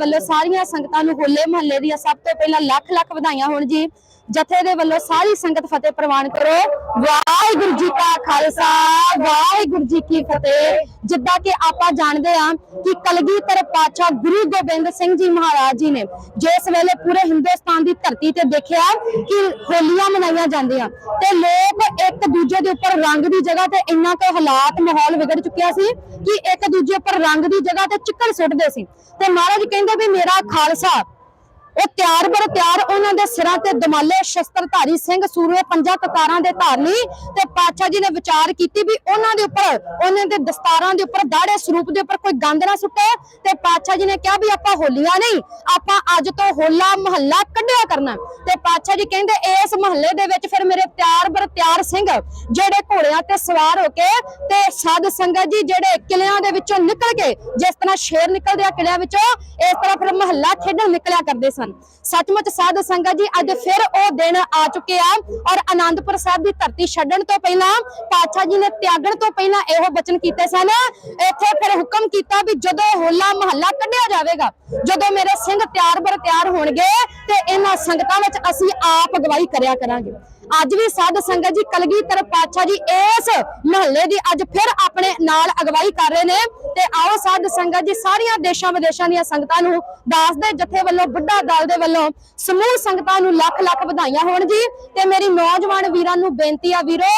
ਵੱਲੋਂ ਸਾਰੀਆਂ ਸੰਗਤਾਂ ਨੂੰ ਹੋਲੇ ਮਹੱਲੇ ਦੀਆਂ ਸਭ ਤੋਂ ਪਹਿਲਾਂ ਲੱਖ ਲੱਖ ਵਧਾਈਆਂ ਹੋਣ ਜੀ। ਜਥੇ ਦੇ ਵੱਲੋਂ ਸਾਰੀ ਸੰਗਤ ਫਤਿਹ ਪ੍ਰਵਾਨ ਕਰੋ। ਵਾਹਿਗੁਰੂ ਜੀ ਕਾ ਖਾਲਸਾ। ਵਾਹਿਗੁਰੂ ਜੀ ਕੀ ਫਤਿਹ। ਜਿੱਦਾਂ ਕਿ ਆਪਾਂ ਜਾਣਦੇ ਹਾਂ ਕਿ ਕਲਗੀਧਰ ਪਾਤਸ਼ਾਹ ਗੁਰੂ ਗੋਬਿੰਦ ਸਿੰਘ ਜੀ ਮਹਾਰਾਜ ਜੀ ਨੇ ਜਿਸ ਵੇਲੇ ਪੂਰੇ ਹਿੰਦੁਸਤਾਨ ਦੀ ਧਰਤੀ ਤੇ ਦੇਖਿਆ ਕਿ ਹੋਲੀਆਂ ਮਨਾਈਆਂ ਜਾਂਦੀਆਂ ਤੇ ਲੋਕ ਇੱਕ ਦੂਜੇ ਦੇ ਉੱਪਰ ਰੰਗ ਦੀ ਜਗ੍ਹਾ ਤੇ ਇੰਨਾ ਕੁ ਹਾਲਾਤ, ਮਾਹੌਲ ਵਿਗੜ ਚੁੱਕਿਆ ਸੀ ਕਿ ਇੱਕ ਦੂਜੇ ਉੱਪਰ ਰੰਗ ਦੀ ਜਗ੍ਹਾ ਤੇ ਚਿੱਕੜ ਸੁੱਟਦੇ ਸੀ। ਤੇ ਮਹਾਰਾਜ ਕਹਿੰਦੇ ਵੀ ਮੇਰਾ ਖਾਲਸਾ ਉਹ ਤਿਆਰ ਬਰ ਤਿਆਰ ਉਹਨਾਂ ਦੇ ਸਿਰਾਂ ਤੇ ਦਮਾਲੇ ਸ਼ਸਤਰਧਾਰੀ ਸਿੰਘ ਸੂਰਮੇ ਪੰਜਾਂ ਕਤਾਰਾਂ ਦੇ ਧਾਰਨੀ ਤੇ ਪਾਤਸ਼ਾਹ ਜੀ ਨੇ ਵਿਚਾਰ ਕੀਤੀ ਵੀ ਉਹਨਾਂ ਦੇ ਉੱਪਰ, ਉਹਨਾਂ ਦੇ ਦਸਤਾਰਾਂ ਦੇ ਉੱਪਰ, ਦਾੜੇ ਸਰੂਪ ਦੇ ਉੱਪਰ ਕੋਈ ਗੰਦ ਨਾ ਸੁੱਟੇ ਤੇ ਪਾਤਸ਼ਾਹ ਜੀ ਨੇ ਕਿਹਾ ਵੀ ਆਪਾਂ ਹੋਲੀਆਂ ਨਹੀਂ, ਆਪਾਂ ਅੱਜ ਤੋਂ ਹੋਲਾ ਮਹੱਲਾ ਕੱਢਿਆ ਕਰਨਾ। ਤੇ ਪਾਤਸ਼ਾਹ ਜੀ ਕਹਿੰਦੇ ਇਸ ਮਹੱਲੇ ਦੇ ਵਿੱਚ ਫਿਰ ਮੇਰੇ ਤਿਆਰ ਬਰ ਤਿਆਰ ਸਿੰਘ ਜਿਹੜੇ ਘੋੜਿਆਂ ਤੇ ਸਵਾਰ ਹੋ ਕੇ ਤੇ ਸਾਧ ਸੰਗਤ ਜੀ ਜਿਹੜੇ ਕਿਲਿਆਂ ਦੇ ਵਿੱਚੋਂ ਨਿਕਲ ਕੇ ਜਿਸ ਤਰ੍ਹਾਂ ਸ਼ੇਰ ਨਿਕਲਦੇ ਆ ਕਿਲਿਆਂ ਵਿੱਚੋਂ, ਇਸ ਤਰ੍ਹਾਂ ਫਿਰ ਮਹੱਲਾ ਖੇਡਣ ਨਿਕਲਿਆ ਕਰਦੇ ਸਨ। ਸੱਚਮੁੱਚ ਸਾਧ ਸੰਗਤ ਜੀ, ਅੱਜ ਫਿਰ ਉਹ ਦਿਨ ਆ ਚੁੱਕੇ ਆ ਔਰ ਆਨੰਦਪੁਰ ਸਾਹਿਬ ਦੀ ਧਰਤੀ ਛੱਡਣ ਤੋਂ ਪਹਿਲਾਂ, ਪਾਤਸ਼ਾਹ ਜੀ ਨੇ ਤਿਆਗਣ ਤੋਂ ਪਹਿਲਾਂ ਇਹੋ ਬਚਨ ਕੀਤੇ ਸਨ। ਇੱਥੇ ਫਿਰ ਹੁਕਮ ਕੀਤਾ ਵੀ ਜਦੋਂ ਹੋਲਾ ਮਹੱਲਾ ਕੱਢਿਆ ਜਾਵੇਗਾ, ਜਦੋਂ ਮੇਰੇ ਸਿੰਘ ਤਿਆਰ ਬਰ ਤਿਆਰ ਹੋਣਗੇ, ਤੇ ਇਹਨਾਂ ਸੰਗਤਾਂ ਵਿੱਚ ਅਸੀਂ ਆਪ ਅਗਵਾਈ ਕਰਿਆ ਕਰਾਂਗੇ। ਅੱਜ ਵੀ ਸਾਧ ਸੰਗਤ ਜੀ, ਕਲਗੀਧਰ ਪਾਤਸ਼ਾਹ ਜੀ ਇਸ ਮਹੱਲੇ ਦੀ ਅੱਜ ਫਿਰ ਆਪਣੇ ਨਾਲ ਅਗਵਾਈ ਕਰ ਰਹੇ ਨੇ। ਤੇ ਆਓ ਸਾਧ ਸੰਗਤ ਜੀ, ਸਾਰੀਆਂ ਦੇਸ਼ਾਂ ਵਿਦੇਸ਼ਾਂ ਦੀਆਂ ਸੰਗਤਾਂ ਨੂੰ ਦਾਸ ਦੇ ਜਥੇ ਵੱਲੋਂ, ਬੁੱਢਾ ਦਲ ਦੇ ਵੱਲੋਂ ਸਮੂਹ ਸੰਗਤਾਂ ਨੂੰ ਲੱਖ ਲੱਖ ਵਧਾਈਆਂ ਹੋਣ ਜੀ। ਤੇ ਮੇਰੀ ਨੌਜਵਾਨ ਵੀਰਾਂ ਨੂੰ ਬੇਨਤੀ ਆ ਵੀਰੋ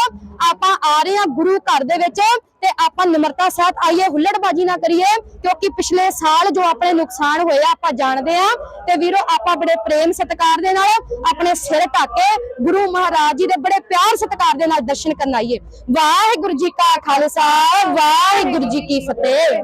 ਆਪਾਂ ਆ ਰਹੇ ਆ ਗੁਰੂ ਘਰ ਦੇ ਵਿੱਚ ਤੇ ਆਪਾਂ ਨਿਮਰਤਾ ਸਹਿਤ ਆਈਏ, ਹੁੱਲੜਬਾਜੀ ਨਾ ਕਰੀਏ, ਕਿਉਂਕਿ ਪਿਛਲੇ ਸਾਲ ਜੋ ਆਪਣੇ ਨੁਕਸਾਨ ਹੋਇਆ ਆਪਾਂ ਜਾਣਦੇ ਆ ਤੇ ਵੀਰੋ, ਆਪਾਂ ਬੜੇ ਪ੍ਰੇਮ ਸਤਿਕਾਰ ਦੇ ਨਾਲ ਆਪਣੇ ਸਿਰ ਢੱਕ ਕੇ ਗੁਰੂ ਮਹਾਰਾਜ ਜੀ ਦੇ ਬੜੇ ਪਿਆਰ ਸਤਿਕਾਰ ਦੇ ਨਾਲ ਦਰਸ਼ਨ ਕਰਨ ਆਈਏ। ਵਾਹਿਗੁਰੂ ਜੀ ਕਾ ਖਾਲਸਾ, ਵਾਹਿਗੁਰੂ ਜੀ ਕੀ ਫਤਿਹ।